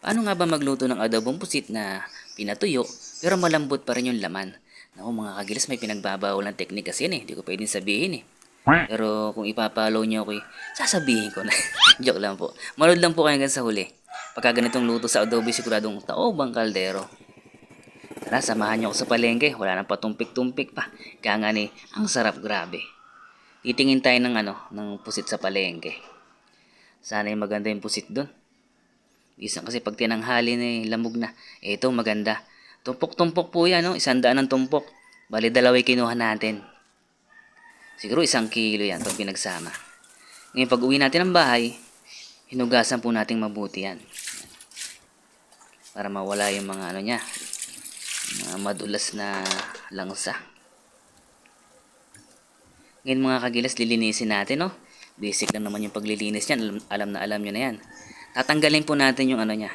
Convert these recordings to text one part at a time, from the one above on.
Paano nga ba magluto ng adobong pusit na pinatuyo pero malambot pa rin yung laman? Naku mga kagilas may pinagbabawal ng teknik kasi yan eh. Hindi ko pwedeng sabihin eh. Pero kung ipapalaw niyo ako eh, sasabihin ko na. Joke lang po. Manood lang po kayo hanggang sa huli. Pagka ganitong luto sa adobe siguradong taobang kaldero. Tara, samahan niyo ako sa palengke. Wala nang patumpik-tumpik pa. Kaya nga ni, ang sarap grabe. Titingin tayo ng ano, ng pusit sa palengke. Sana yung maganda yung pusit doon. Isang kasi pag tinanghali na lamog na. Eh, ito maganda. Tumpok-tumpok po yan, no? Isang daan ng tumpok. Bali, dalawa'y kinuha natin. Siguro isang kilo yan pag pinagsama. Ngayon, pag uwi natin ng bahay, hinugasan po natin mabuti yan. Para mawala yung mga ano niya, mga madulas na langsa. Ngayon mga kagilas, lilinisin natin, no? Basic lang naman yung paglilinis niyan. Alam, alam na alam nyo na yan. Tatanggalin po natin yung ano niya.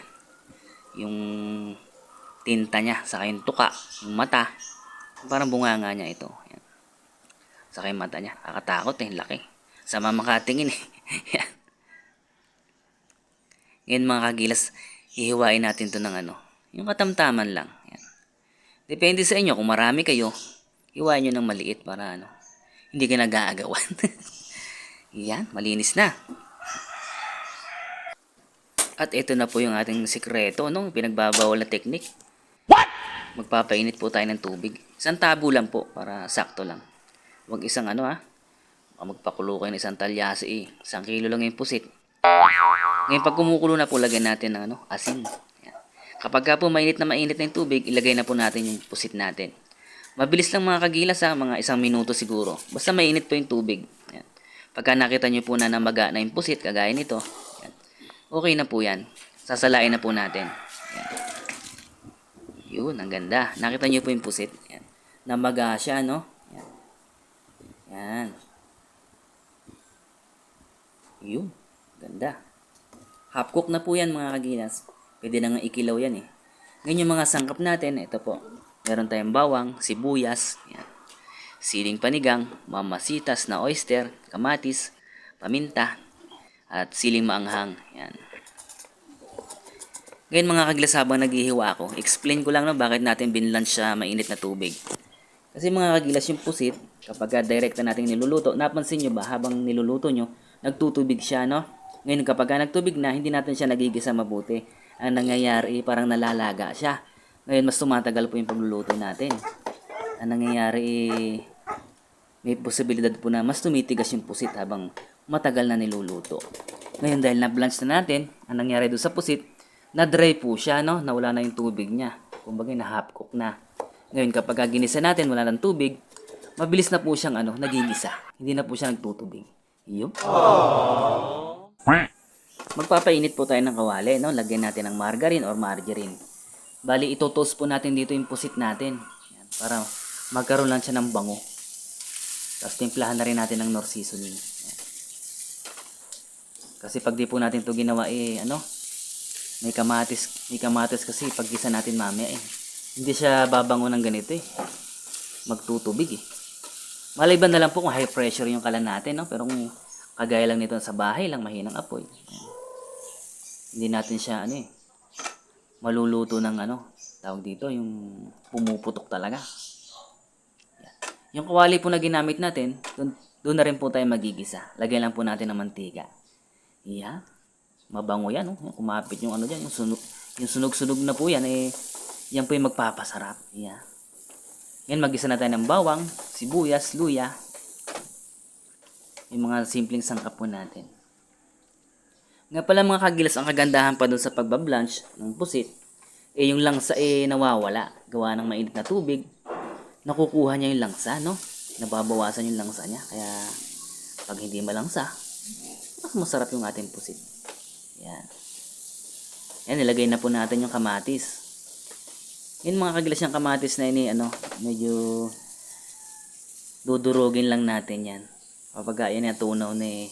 Yung tinta niya. Saka yung tuka. Yung mata. Parang bunganga niya ito. Yan. Saka yung mata niya. Kakatakot eh. Laki. Sama makatingin eh. Ngayon mga kagilas, hihiwain natin to ng ano. Yung katamtaman lang. Yan. Depende sa inyo. Kung marami kayo, hiwain nyo ng maliit para ano. Hindi ka nag-aagawan. Yan, malinis na. At ito na po yung ating sikreto, no? Pinagbabawal na teknik. What? Magpapainit po tayo ng tubig. Isang tabo lang po, para sakto lang. Huwag isang ano ha. Baka Magpakulo kayo ng isang talyasi eh. Isang kilo lang yung pusit. Ngayon pag kumukulo na po, lagyan natin ng ano, asin. Yan. Kapag ka po mainit na mainit na yung tubig, ilagay na po natin yung pusit natin. Mabilis lang mga kagilas ha, mga isang minuto siguro. Basta mainit po yung tubig. Yan. Pagka nakita nyo po na namaga na yung pusit, kagaya nito. Okay na po yan. Sasalain na po natin. Yan. Yun, ang ganda. Nakita nyo po yung pusit. Yan. Namaga siya, no? Yan. Yan. Yun. Ganda. Half cook na po yan mga kagilas. Pwede na nga ikilaw yan eh. Ngayon yung mga sangkap natin, ito po. Meron tayong bawang, sibuyas, yan. siling panigang, mamasitas na oyster, kamatis, paminta, at siling maanghang. Yan. Ngayon mga habang naghihiwa ako, explain ko lang na bakit natin binlunch sa mainit na tubig. Kasi mga kagilas yung pusit, kapag direkta natin niluluto, napansin nyo ba habang niluluto nyo, nagtutubig siya, no? Ngayon kapag nagtubig na, hindi natin siya nagigisa mabuti. Ang nangyayari, parang nalalaga siya. Ngayon, mas tumatagal po yung pagluluto natin. Ang nangyayari, may posibilidad po na mas tumitigas yung pusit habang matagal na niluluto. Ngayon, dahil na-blanch na natin, ang nangyari doon sa pusit, na-dry po siya, no? Nawala na yung tubig niya. Kumbaga, na-half cook na. Ngayon, kapag ginisa natin, wala ng tubig, mabilis na po siyang ano, nagigisa. Hindi na po siya nagtutubig. Yun. Magpapainit po tayo ng kawali, no? Lagyan natin ng margarine or margarine. Bali, itutos po natin dito yung pusit natin. Yan, para magkaroon lang siya ng bango. Tapos timplahan na rin natin ng nor seasoning. Yan. Kasi pag di po natin to ginawa, eh, ano? May kamatis, may kamatis kasi pag gisa natin mamaya, eh. Hindi siya babango ng ganito, eh. Magtutubig, eh. Maliban na lang po kung high pressure yung kalan natin, no? Pero kung kagaya lang nito sa bahay lang, mahinang apoy. Hindi natin siya, ano eh, maluluto ng ano, tawag dito, yung pumuputok talaga. Yung kawali po na ginamit natin, doon, na rin po tayo magigisa. Lagyan lang po natin ng mantika. Yan. Mabango yan, oh. Kumapit yung ano dyan, yung sunog, yung sunog-sunog na po yan, eh, yan po yung magpapasarap. Yan. Ngayon, magisa na tayo ng bawang, sibuyas, luya, yung mga simpleng sangkap po natin. Nga pala mga kagilas, ang kagandahan pa dun sa pagbablanch ng pusit, eh yung langsa eh nawawala. Gawa ng mainit na tubig, nakukuha niya yung langsa, no? Nababawasan yung langsa niya. Kaya, pag hindi malangsa, mas masarap yung ating pusit. Yan. Yan, nilagay na po natin yung kamatis. Yun mga kagilas yung kamatis na ini, ano, medyo dudurugin lang natin yan. Kapag yan yung tunaw na eh,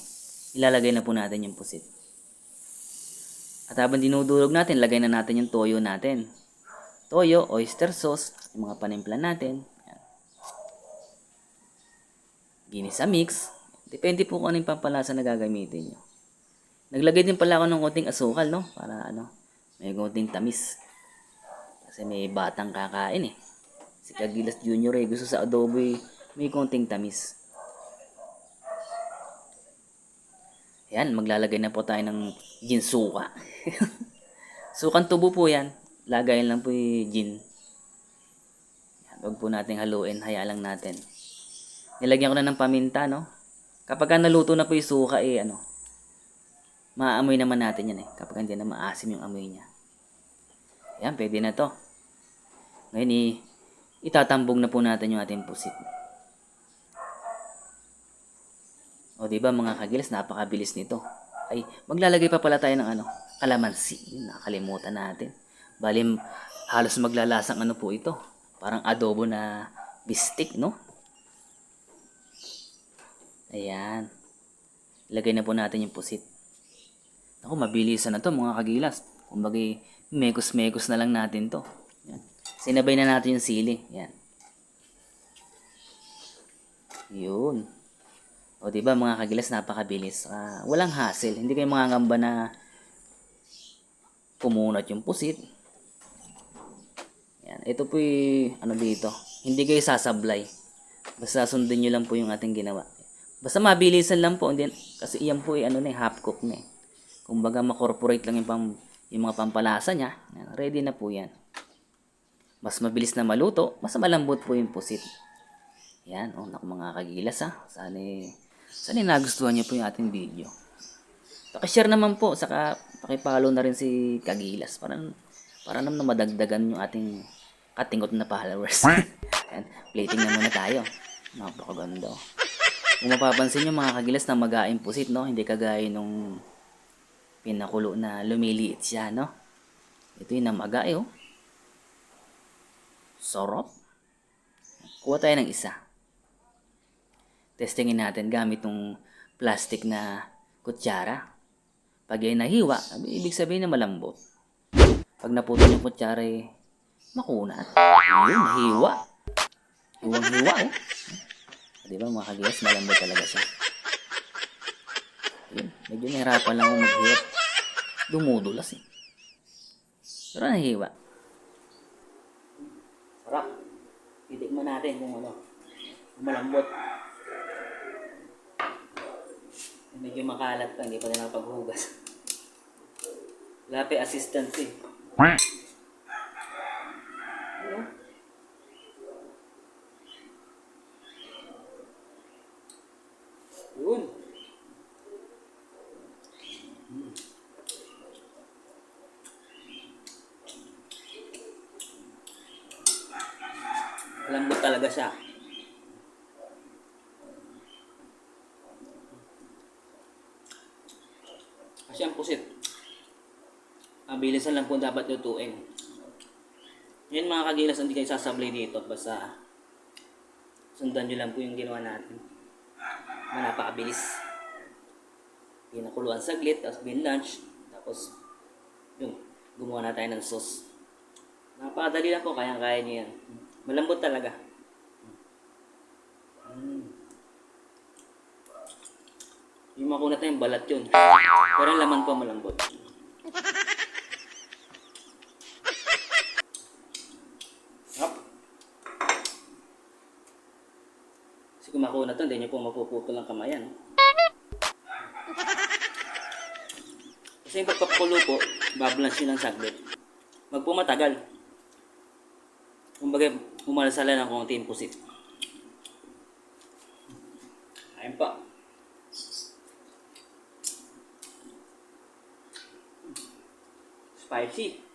ilalagay na po natin yung pusit. At habang dinudurog natin, lagay na natin yung toyo natin. Toyo, oyster sauce, mga panimpla natin. Yan. Ginisa mix. Depende po kung ano yung pampalasa na gagamitin nyo. Naglagay din pala ako ng konting asukal, no? Para ano, May konting tamis. Kasi may batang kakain eh. Si Kagilas Junior eh, gusto sa adobo eh, may konting tamis. Yan, maglalagay na po tayo ng gin suka. Sukan tubo po yan. Lagayin lang po yung gin. Huwag po nating haluin, haya lang natin. Nilagyan ko na ng paminta, no? Kapag ka naluto na po yung suka, eh, ano, maamoy naman natin yan eh. Kapag hindi na maasim yung amoy niya. Yan, pwede na to. Ngayon, eh, itatambong na po natin yung ating pusit. O, di ba mga kagilas, napakabilis nito. Ay, maglalagay pa pala tayo ng ano, kalamansi. Yun, Nakakalimutan natin. Bali, halos maglalasang ano po ito. Parang adobo na bistik, no? Ayan. Ilagay na po natin yung pusit. Ako, mabilisan na to mga kagilas. Kumbaga, mekos-mekos na lang natin to. Yan. Sinabay na natin yung sili. Yan. Yun. O, di ba mga kagilas, napakabilis. Ah, walang hassle. Hindi kayo mangangamba na pumunot yung pusit. Yan. Ito po ano dito. Hindi kayo sasablay. Basta sundin nyo lang po yung ating ginawa. Basta mabilisan lang po. Hindi, kasi iyan po ay ano na eh, half cook na eh. Kumbaga makorporate lang yung, pang, yung mga pampalasa niya. Yan, ready na po yan. Mas mabilis na maluto, mas malambot po yung pusit. Yan, oh, naku mga kagilas ha. Sana, sana nagustuhan niyo po yung ating video. Pakishare naman po, saka pakipollow na rin si Kagilas para, para naman na madagdagan yung ating katingot na followers. Yan, plating na muna tayo. Napakaganda. oh. Kung mapapansin nyo mga kagilas na magaing pusit, no? Hindi kagaya nung pinakulo na lumiliit siya, no? Ito yung namaga, eh, oh. Sarap. Kuha tayo ng isa. Testingin natin gamit ng plastic na kutsara. Pag yan nahiwa, ibig sabihin na malambot. Pag naputol yung kutsara, eh, makunat. Ayun, nahiwa. Hiwang-hiwa, oh. Di ba mga kagilas, malambot talaga siya. Ayun, medyo nahirapan lang akong maghiwat. Dumudulas eh. Pero nahiwa. Sarap. Titikman natin kung ano. Malambot. Medyo makalat pa, hindi pa na nakapaghugas. Yung assistant eh. Ano? Yun. Hmm. Lambot talaga siya. Kasi ang pusit. Mabilisan lang po dapat lutuin. Yan mga kagilas, hindi kayo sasablay dito. Basta sundan nyo lang po yung ginawa natin. Na napakabilis. Pinakuluan saglit, tapos binlunch, tapos yun, gumawa na tayo ng sauce. Napakadali lang po, kayang-kaya nyo yan. Malambot talaga. Mm. Yung makunat na yung balat yun. Pero ang laman po malambot. Hop. Kasi kung makunat to, hindi nyo po mapuputol ang kamayan. Kasi yung pagpapakulo po, bablanch nyo ng saglit. Magpumatagal. Kumbaga, umalasala ng konti yung pusit. Ayun pa. Spicy.